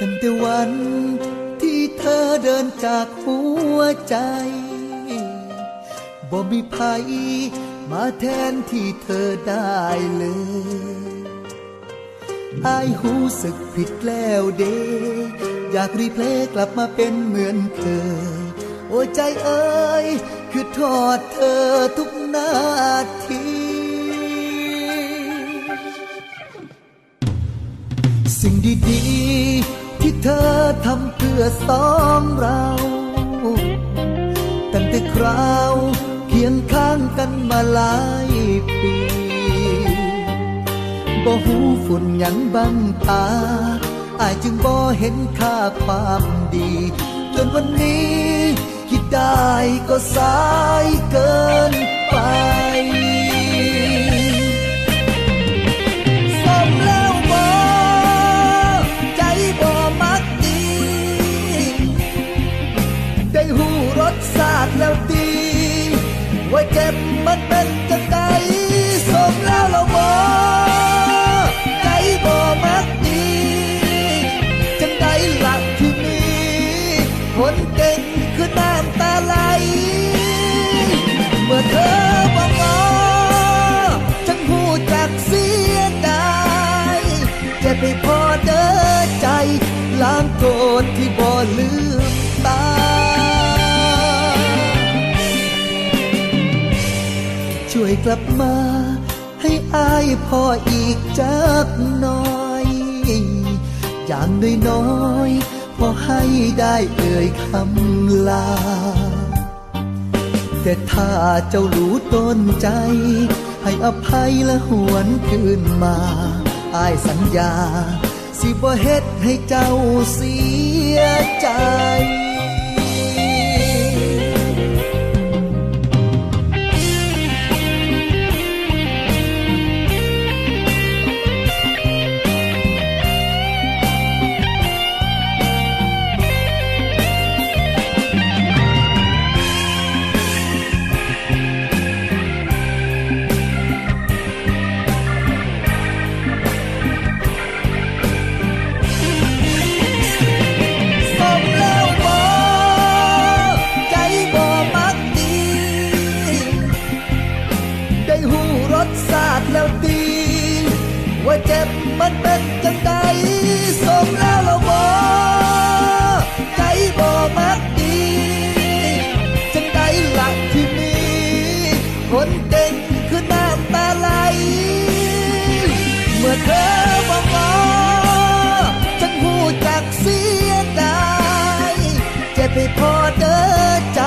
ตั้งแต่วันที่เธอเดินจากหัวใจ บ่มีภัยมาแทนที่เธอได้เลยอายหูสึกผิดแล้วเด อยากรีเพลย์กลับมาเป็นเหมือนเคย โอ้ใจเอ้ย คือทอดเธอทุกนาทีสิ่งดีดี ธอทำเพื่อสองเราตั้งแต่คราวเคียงข้างกันมาหลายปีบ่หูฝุ่นยังบังตา อายจึงบ่เห็นค่าความดี จนวันนี้คิดได้ก็สายเกิน ได้หูรสชาติแล้วดี ว่าเจ็บมันเป็นจังไดสมแล้วเราบ่ใจบ่มักดีจังไดหลักที่มีคนเก่งคือน้ำตาไหล เมื่อเธอบอกว่าฉันหูจักเสียดายเจ็บไปพอเด้อใจล้างโกรธที่บ่ลืม ช่วยกลับมา ให้อายพออีกจักหน่อย อย่างน้อยๆพอให้ได้เอ่ยคำลา แต่ถ้าเจ้ารู้ต้นใจ ให้อภัยและหวนคืนมาอายสัญญา สิบ่เฮ็ดให้เจ้าเสียใจ มันเป็นจังใดสมแล้วเราบ่ใจบ่มักดี จังใดหลักที่มีคนเก่งคือน้ำตาไหล เมื่อเธอบอกว่าฉันหูจักเสียดายเจ็บไปพอเด้อใจ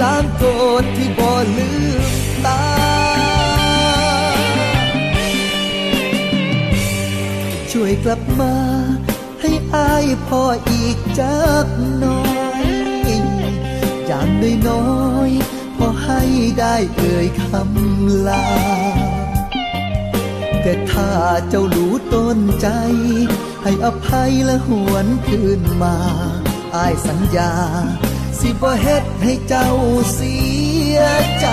ล้างโกรธที่บ่ลืมตา ช่วยกลับมา ให้อายพออีกจักหน่อยอย่างน้อยๆพอให้ได้เอ่ยคำลา แต่ถ้าเจ้ารู้ต้นใจ ให้อภัยและหวนคืนมาอายสัญญา สิบ่เฮ็ดให้เจ้าเสียใจ